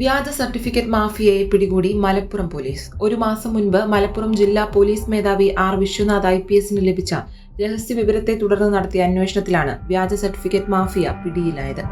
വ്യാജ സർട്ടിഫിക്കറ്റ് മാഫിയയെ പിടികൂടി മലപ്പുറം പോലീസ്. ഒരു മാസം മുൻപ് മലപ്പുറം ജില്ലാ പോലീസ് മേധാവി ആർ വിശ്വനാഥ് ഐ പി എസിന് ലഭിച്ച രഹസ്യ വിവരത്തെ തുടർന്ന് നടത്തിയ അന്വേഷണത്തിലാണ് വ്യാജ സർട്ടിഫിക്കറ്റ് മാഫിയ പിടിയിലായത്.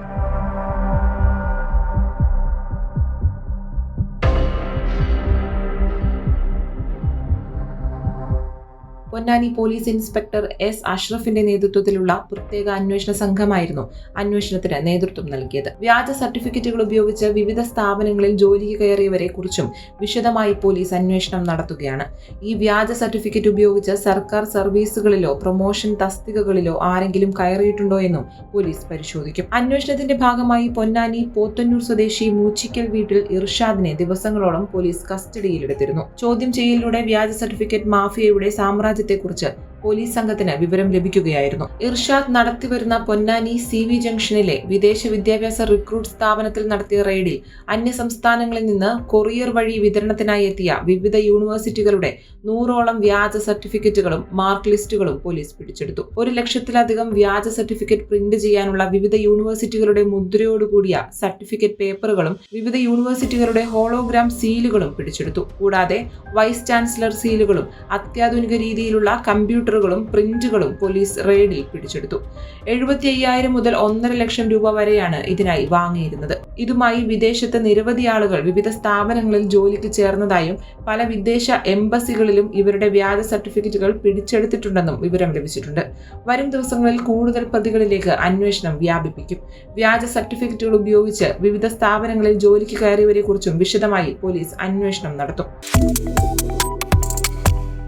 പൊന്നാനി പോലീസ് ഇൻസ്പെക്ടർ എസ് അഷ്റഫിന്റെ നേതൃത്വത്തിലുള്ള പ്രത്യേക അന്വേഷണ സംഘമായിരുന്നു അന്വേഷണത്തിന് നേതൃത്വം നൽകിയത്. വ്യാജ സർട്ടിഫിക്കറ്റുകൾ ഉപയോഗിച്ച് വിവിധ സ്ഥാപനങ്ങളിൽ ജോലിക്ക് കയറിയവരെ കുറിച്ചും വിശദമായി പോലീസ് അന്വേഷണം നടത്തുകയാണ്. ഈ വ്യാജ സർട്ടിഫിക്കറ്റ് ഉപയോഗിച്ച് സർക്കാർ സർവീസുകളിലോ പ്രൊമോഷൻ തസ്തികകളിലോ ആരെങ്കിലും കയറിയിട്ടുണ്ടോ എന്നും പോലീസ് പരിശോധിക്കും. അന്വേഷണത്തിന്റെ ഭാഗമായി പൊന്നാനി പോത്തന്നൂർ സ്വദേശി മൂച്ചിക്കൽ വീട്ടിൽ ഇർഷാദിനെ ദിവസങ്ങളോളം പോലീസ് കസ്റ്റഡിയിലെടുത്തിരുന്നു. ചോദ്യം ചെയ്യലിലൂടെ വ്യാജ സർട്ടിഫിക്കറ്റ് മാഫിയയുടെ സാമ്രാജ്യത്തെക്കുറിച്ച് പോലീസ് സംഘത്തിന് വിവരം ലഭിക്കുകയായിരുന്നു. ഇർഷാദ് നടത്തിവരുന്ന പൊന്നാനി സി വി ജംഗ്ഷനിലെ വിദേശ വിദ്യാഭ്യാസ റിക്രൂട്ട് സ്ഥാപനത്തിൽ നടത്തിയ റെയ്ഡിൽ അന്യ സംസ്ഥാനങ്ങളിൽ നിന്ന് കൊറിയർ വഴി വിതരണത്തിനായി എത്തിയ വിവിധ യൂണിവേഴ്സിറ്റികളുടെ നൂറോളം വ്യാജ സർട്ടിഫിക്കറ്റുകളും മാർക്ക് ലിസ്റ്റുകളും പോലീസ് പിടിച്ചെടുത്തു. ഒരു ലക്ഷത്തിലധികം വ്യാജ സർട്ടിഫിക്കറ്റ് പ്രിന്റ് ചെയ്യാനുള്ള വിവിധ യൂണിവേഴ്സിറ്റികളുടെ മുദ്രയോടുകൂടിയ സർട്ടിഫിക്കറ്റ് പേപ്പറുകളും വിവിധ യൂണിവേഴ്സിറ്റികളുടെ ഹോളോഗ്രാം സീലുകളും പിടിച്ചെടുത്തു. കൂടാതെ വൈസ് ചാൻസലർ സീലുകളും അത്യാധുനിക രീതിയിലുള്ള കമ്പ്യൂട്ടറുകളും പ്രിന്റുകളും പോലീസ് റെയ്ഡിൽ പിടിച്ചെടുത്തു. എഴുപത്തി അയ്യായിരം മുതൽ ഒന്നര ലക്ഷം രൂപ വരെയാണ് ഇതിനായി വാങ്ങിയിരുന്നത്. ഇതുമായി വിദേശത്ത് നിരവധി ആളുകൾ വിവിധ സ്ഥാപനങ്ങളിൽ ജോലിക്ക് ചേർന്നതായും പല വിദേശ എംബസികളിലും ഇവരുടെ വ്യാജ സർട്ടിഫിക്കറ്റുകൾ പിടിച്ചെടുത്തിട്ടുണ്ടെന്നും വിവരം ലഭിച്ചിട്ടുണ്ട്. വരും ദിവസങ്ങളിൽ കൂടുതൽ പ്രതികളിലേക്ക് അന്വേഷണം വ്യാപിപ്പിക്കും. വ്യാജ സർട്ടിഫിക്കറ്റുകൾ ഉപയോഗിച്ച് വിവിധ സ്ഥാപനങ്ങളിൽ ജോലിക്ക് കയറിയവരെ കുറിച്ചും വിശദമായി പോലീസ് അന്വേഷണം നടത്തും.